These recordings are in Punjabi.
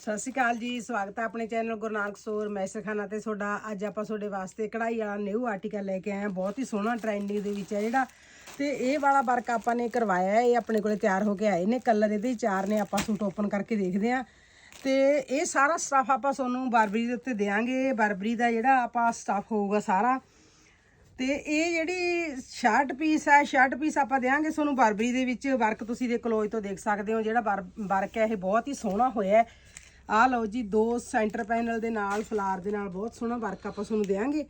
ਸਤਿ ਸ਼੍ਰੀ ਅਕਾਲ ਜੀ, ਸਵਾਗਤ ਹੈ ਆਪਣੇ ਚੈਨਲ ਗੁਰੂ ਨਾਨਕ ਸਟੋਰ ਮੈਸਰਖਾਨਾ ਤੇ ਤੁਹਾਡਾ, ਅੱਜ ਆਪਾਂ ਤੁਹਾਡੇ ਵਾਸਤੇ ਕਢਾਈ ਵਾਲਾ ਨਿਊ ਆਰਟੀਕਲ ਲੈ ਕੇ ਆਏ ਹਾਂ। ਬਹੁਤ ਹੀ ਸੋਹਣਾ ਟ੍ਰੈਂਡਿੰਗ ਦੇ ਵਿੱਚ ਹੈ ਜਿਹੜਾ। ਤੇ ਇਹ ਵਾਲਾ ਵਰਕ ਆਪਾਂ ਨੇ ਕਰਵਾਇਆ ਹੈ, ਇਹ ਆਪਣੇ ਕੋਲੇ ਤਿਆਰ ਹੋ ਕੇ ਆਏ ਨੇ। ਕਲਰ ਇਹਦੇ ਚਾਰ ਨੇ, ਆਪਾਂ ਸੂਟ ਓਪਨ ਕਰਕੇ ਦੇਖਦੇ ਹਾਂ। ਤੇ ਇਹ ਸਾਰਾ ਸਟਾਫ ਆਪਾਂ ਤੁਹਾਨੂੰ ਬਾਰਬਰੀ ਦੇ ਉੱਤੇ ਦੇਾਂਗੇ ਬਰਬਰੀ ਦਾ ਜਿਹੜਾ ਆਪਾਂ ਸਟਾਫ ਹੋਊਗਾ ਸਾਰਾ। ਤੇ ਇਹ ਜਿਹੜੀ ਸ਼ਰਟ ਪੀਸ ਹੈ ਸ਼ਰਟ ਪੀਸ ਆਪਾਂ ਦੇਾਂਗੇ ਤੁਹਾਨੂੰ ਬਰਬਰੀ ਦੇ ਵਿੱਚ। ਵਰਕ ਤੁਸੀਂ ਦੇ ਕਲੋਜ ਤੋਂ ਦੇਖ ਸਕਦੇ ਹੋ, ਜਿਹੜਾ ਵਰਕ ਹੈ, ਇਹ ਬਹੁਤ ਹੀ ਸੋਹਣਾ ਹੋਇਆ ਹੈ। ਆਹ ਲਓ ਜੀ, ਦੋ ਸੈਂਟਰ ਪੈਨਲ ਦੇ ਨਾਲ, ਫਲਾਰ ਦੇ ਨਾਲ ਬਹੁਤ ਸੋਹਣਾ ਵਰਕ ਆਪਾਂ ਤੁਹਾਨੂੰ ਦੇਾਂਗੇ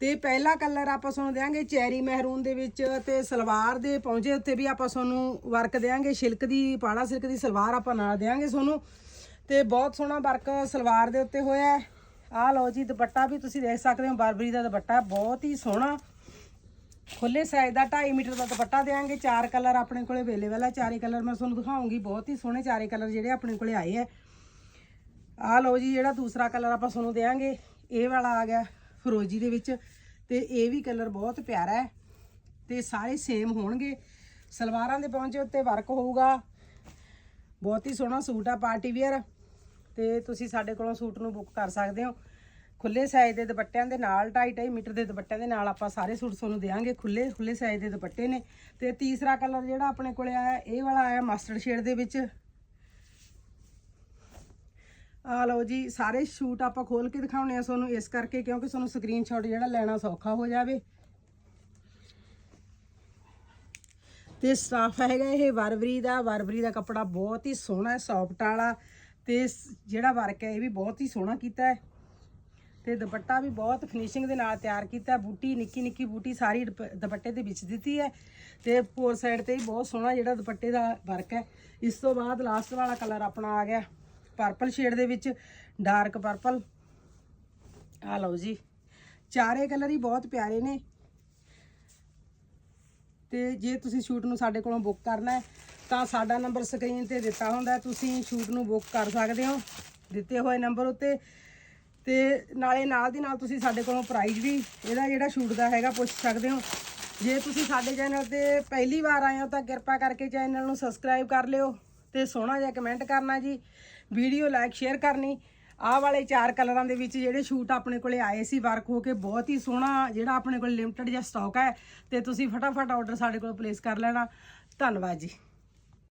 ਤੇ ਪਹਿਲਾ ਕਲਰ ਆਪਾਂ ਤੁਹਾਨੂੰ ਦੇਾਂਗੇ ਚੈਰੀ ਮਹਿਰੂਨ ਦੇ ਵਿੱਚ ਤੇ ਸਲਵਾਰ ਦੇ ਪੌਂਜੇ ਉੱਤੇ ਵੀ ਆਪਾਂ ਤੁਹਾਨੂੰ ਵਰਕ ਦੇਾਂਗੇ ਸ਼ਿਲਕ ਦੀ, ਪਾੜਾ ਸਿਲਕ ਦੀ ਸਲਵਾਰ ਆਪਾਂ ਨਾਲ ਦੇਾਂਗੇ ਤੁਹਾਨੂੰ। ਤੇ ਬਹੁਤ ਸੋਹਣਾ ਵਰਕ ਸਲਵਾਰ ਦੇ ਉੱਤੇ ਹੋਇਆ ਆਹ ਲਓ ਜੀ, ਦੁਪੱਟਾ ਵੀ ਤੁਸੀਂ ਦੇਖ ਸਕਦੇ ਹੋ, ਬਰਬਰੀ ਦਾ ਦੁਪੱਟਾ, ਬਹੁਤ ਹੀ ਸੋਹਣਾ। ਖੁੱਲੇ ਸਾਈਜ਼ ਦਾ 2.5 ਮੀਟਰ ਦਾ ਦੁਪੱਟਾ ਦੇਾਂਗੇ ਚਾਰ ਕਲਰ ਆਪਣੇ ਕੋਲੇ ਅਵੇਲੇਬਲ ਹੈ ਚਾਰੇ ਕਲਰ ਮੈਂ ਤੁਹਾਨੂੰ ਦਿਖਾਉਂਗੀ। ਬਹੁਤ ਹੀ ਸੋਹਣੇ ਚਾਰੇ ਕਲਰ ਜਿਹੜੇ ਆਪਣੇ ਕੋਲੇ ਆਏ ਹੈ ਆਹ ਲਓ ਜੀ, ਜਿਹੜਾ ਦੂਸਰਾ ਕਲਰ ਆਪਾਂ ਤੁਹਾਨੂੰ ਦੇਾਂਗੇ ਇਹ ਵਾਲਾ ਆ ਗਿਆ ਫਰੋਜੀ ਦੇ ਵਿੱਚ ਤੇ ਇਹ ਵੀ ਕਲਰ ਬਹੁਤ ਪਿਆਰਾ ਹੈ ਤੇ ਸਾਰੇ ਸੇਮ ਹੋਣਗੇ। ਸਲਵਾਰਾਂ ਦੇ ਪਹੁੰਚੇ ਉੱਤੇ ਵਰਕ ਹੋਊਗਾ। ਬਹੁਤ ਹੀ ਸੋਹਣਾ ਸੂਟ ਆ ਪਾਰਟੀ ਵੇਅਰ ਤੇ ਤੁਸੀਂ ਸਾਡੇ ਕੋਲੋਂ ਸੂਟ ਨੂੰ ਬੁੱਕ ਕਰ ਸਕਦੇ ਹੋ। ਖੁੱਲੇ ਸਾਈਜ਼ ਦੇ ਦੁਪੱਟਿਆਂ ਦੇ ਨਾਲ 2.5 ਮੀਟਰ ਦੇ ਦੁਪੱਟਿਆਂ ਦੇ ਨਾਲ ਆਪਾਂ ਸਾਰੇ ਸੂਟ ਤੁਹਾਨੂੰ ਦੇਵਾਂਗੇ ਖੁੱਲੇ ਖੁੱਲੇ ਸਾਈਜ਼ ਦੇ ਦੁਪੱਟੇ ਨੇ ਤੇ ਤੀਸਰਾ ਕਲਰ ਜਿਹੜਾ ਆਪਣੇ ਕੋਲੇ ਆਇਆ, ਇਹ ਵਾਲਾ ਆਇਆ ਮਸਟਰਡ ਸ਼ੇਡ ਦੇ ਵਿੱਚ। ਆ ਲਓ ਜੀ, ਸਾਰੇ ਸ਼ੂਟ ਆਪਾਂ ਖੋਲ ਕੇ ਦਿਖਾਉਣੇ ਆ ਤੁਹਾਨੂੰ ਇਸ ਕਰਕੇ, ਕਿਉਂਕਿ ਤੁਹਾਨੂੰ ਸਕਰੀਨਸ਼ਾਟ ਜਿਹੜਾ ਲੈਣਾ ਸੌਖਾ ਹੋ ਜਾਵੇ। ਤੇ ਸਟਾਫ ਹੈਗਾ ਇਹ ਵਰਵਰੀ ਦਾ। ਵਰਵਰੀ ਦਾ ਕੱਪੜਾ ਬਹੁਤ ਹੀ ਸੋਹਣਾ ਹੈ ਸੌਫਟ ਵਾਲਾ। ਤੇ ਜਿਹੜਾ ਵਰਕ ਹੈ, ਇਹ ਵੀ ਬਹੁਤ ਹੀ ਸੋਹਣਾ ਕੀਤਾ ਹੈ। ਤੇ ਦੁਪੱਟਾ ਵੀ ਬਹੁਤ ਫਿਨਿਸ਼ਿੰਗ ਦੇ ਨਾਲ ਤਿਆਰ ਕੀਤਾ ਬੂਟੀ, ਨਿੱਕੀ ਨਿੱਕੀ ਬੂਟੀ ਸਾਰੀ ਦੁਪ- ਦੁਪੱਟੇ ਦੇ ਵਿੱਚ ਦਿੱਤੀ ਹੈ। ਤੇ ਫੋਰ ਸਾਈਡ ਤੇ ਵੀ ਬਹੁਤ ਸੋਹਣਾ ਜਿਹੜਾ ਦੁਪੱਟੇ ਦਾ ਵਰਕ ਹੈ। ਇਸ ਤੋਂ ਬਾਅਦ ਲਾਸਟ ਵਾਲਾ ਕਲਰ ਆਪਣਾ ਆ ਗਿਆ। ਪਰਪਲ ਸ਼ੇਡ ਦੇ ਵਿੱਚ, ਡਾਰਕ ਪਰਪਲ। ਆ ਲਓ ਜੀ। ਚਾਰੇ ਕਲਰ ਹੀ ਬਹੁਤ ਪਿਆਰੇ ਨੇ। ਤੇ ਜੇ ਤੁਸੀਂ ਸ਼ੂਟ ਨੂੰ ਸਾਡੇ ਕੋਲੋਂ ਬੁੱਕ ਕਰਨਾ ਹੈ, ਤਾਂ ਸਾਡਾ ਨੰਬਰ ਸਕਰੀਨ ਤੇ ਦਿੱਤਾ ਹੁੰਦਾ ਤੁਸੀਂ ਸ਼ੂਟ ਨੂੰ ਬੁੱਕ ਕਰ ਸਕਦੇ ਹੋ, ਦਿੱਤੇ ਹੋਏ ਨੰਬਰ ਉੱਤੇ। ਤੇ ਨਾਲੇ ਨਾਲ ਦੀ ਨਾਲ ਤੁਸੀਂ ਸਾਡੇ ਕੋਲੋਂ ਪ੍ਰਾਈਜ਼ ਵੀ, ਇਹਦਾ ਜਿਹੜਾ ਸ਼ੂਟ ਦਾ ਹੈਗਾ, ਪੁੱਛ ਸਕਦੇ ਹੋ। ਜੇ ਤੁਸੀਂ ਸਾਡੇ ਚੈਨਲ ਤੇ ਪਹਿਲੀ ਵਾਰ ਆਏ ਹੋ, ਤਾਂ ਕਿਰਪਾ ਕਰਕੇ ਚੈਨਲ ਨੂੰ ਸਬਸਕ੍ਰਾਈਬ ਕਰ ਲਿਓ ਤੇ ਸੋਹਣਾ ਜਿਹਾ ਕਮੈਂਟ ਕਰਨਾ ਜੀ। ਵੀਡੀਓ ਲਾਈਕ ਸ਼ੇਅਰ ਕਰਨੀ। ਆਹ ਵਾਲੇ ਚਾਰ ਕਲਰਾਂ ਦੇ ਵਿੱਚ ਜਿਹੜੇ ਸ਼ੂਟ ਆਪਣੇ ਕੋਲੇ ਆਏ ਸੀ ਵਰਕ ਹੋ ਕੇ, ਬਹੁਤ ਹੀ ਸੋਹਣਾ ਜਿਹੜਾ ਆਪਣੇ ਕੋਲ ਲਿਮਟਿਡ ਜਿਹਾ ਸਟਾਕ ਹੈ। ਤੇ ਤੁਸੀਂ ਫਟਾਫਟ ਆਰਡਰ ਸਾਡੇ ਕੋਲ ਪਲੇਸ ਕਰ ਲੈਣਾ। ਧੰਨਵਾਦ ਜੀ।